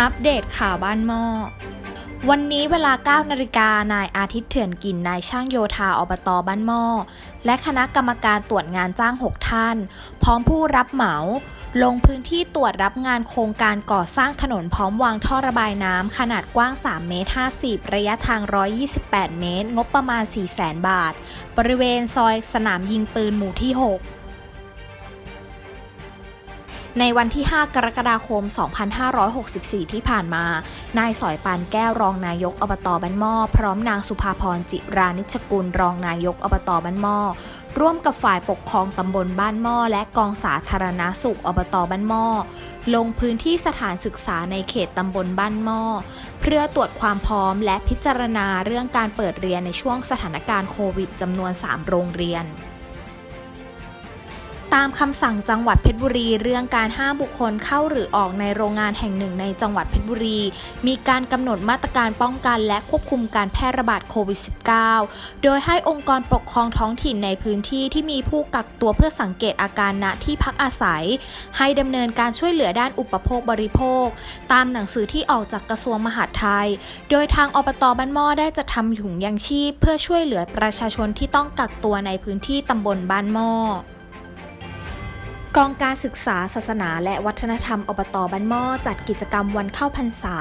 อัปเดตข่าวบ้านหม้อ วันนี้เวลา 9 นาฬิกานายอาทิตย์เถื่อนกินนายช่างโยธาอบตบ้านหม้อ และคณะกรรมการตรวจงานจ้าง 6 ท่าน พร้อมผู้รับเหมา ลงพื้นที่ตรวจรับงานโครงการก่อสร้างถนนพร้อมวางท่อระบายน้ำขนาดกว้าง 3 เมตร 50 ระยะทาง 128 เมตร งบประมาณ 400,000 บาท บริเวณซอยสนามยิงปืนหมู่ที่ 6 ในวันที่ 5 กรกฎาคม 2564 ที่ผ่านมา นายสอยปานแก้วรองนายกอบตบ้านหม้อพร้อมนางสุภาพรจิรานิชกุลรองนายกอบตบ้านหม้อร่วมกับฝ่ายปกครองตำบลบ้านหม้อและกองสาธารณาสุขอบตบ้านหม้อลงพื้นที่สถานศึกษาในเขตตำบลบ้านหม้อเพื่อตรวจความพร้อมและพิจารณาเรื่องการเปิดเรียนในช่วงสถานการณ์โควิดจำนวน 3 โรงเรียน ตามคำสั่งจังหวัดเพชรบุรี เรื่องการห้ามบุคคลเข้าหรือออกในโรงงานแห่งหนึ่งในจังหวัดเพชรบุรี มีการกำหนดมาตรการป้องกันและควบคุมการแพร่ระบาดโควิด -19 โดยให้องค์กรปกครองท้องถิ่นในพื้นที่ที่มีผู้กักตัวเพื่อสังเกตอาการณที่พักอาศัย ให้ดำเนินการช่วยเหลือด้านอุปโภคบริโภค ตามหนังสือที่ออกจากกระทรวงมหาดไทย โดยทางอบตบ้านหม้อได้จะทำถุงยังชีพ เพื่อช่วยเหลือประชาชนที่ต้องกักตัวในพื้นที่ตำบลบ้านหม้อ กองการศึกษาศาสนาและวัฒนธรรมอบตบ้านหม้อจัดกิจกรรมวันเข้าพรรษา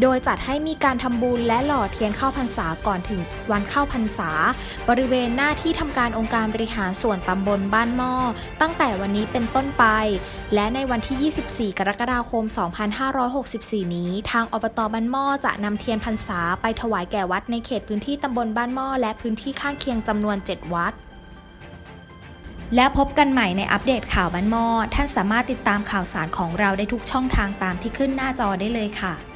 โดยจัดให้มีการทำบุญและหล่อเทียนเข้าพรรษาก่อนถึงวันเข้าพรรษา บริเวณหน้าที่ทำการองค์การบริหารส่วนตำบลบ้านหม้อตั้งแต่วันนี้เป็นต้นไป และในวันที่ 24 กรกฎาคม 2564 นี้ ทางอบตบ้านหม้อจะนำเทียนพรรษาไปถวายแก่วัดในเขตพื้นที่ตำบลบ้านหม้อและพื้นที่ข้างเคียงจำนวน 7 วัด แล้วพบกันใหม่ในอัปเดตข่าวบ้านหม้อท่านสามารถติดตามข่าวสารของเราได้ทุกช่องทางตามที่ขึ้นหน้าจอได้เลยค่ะ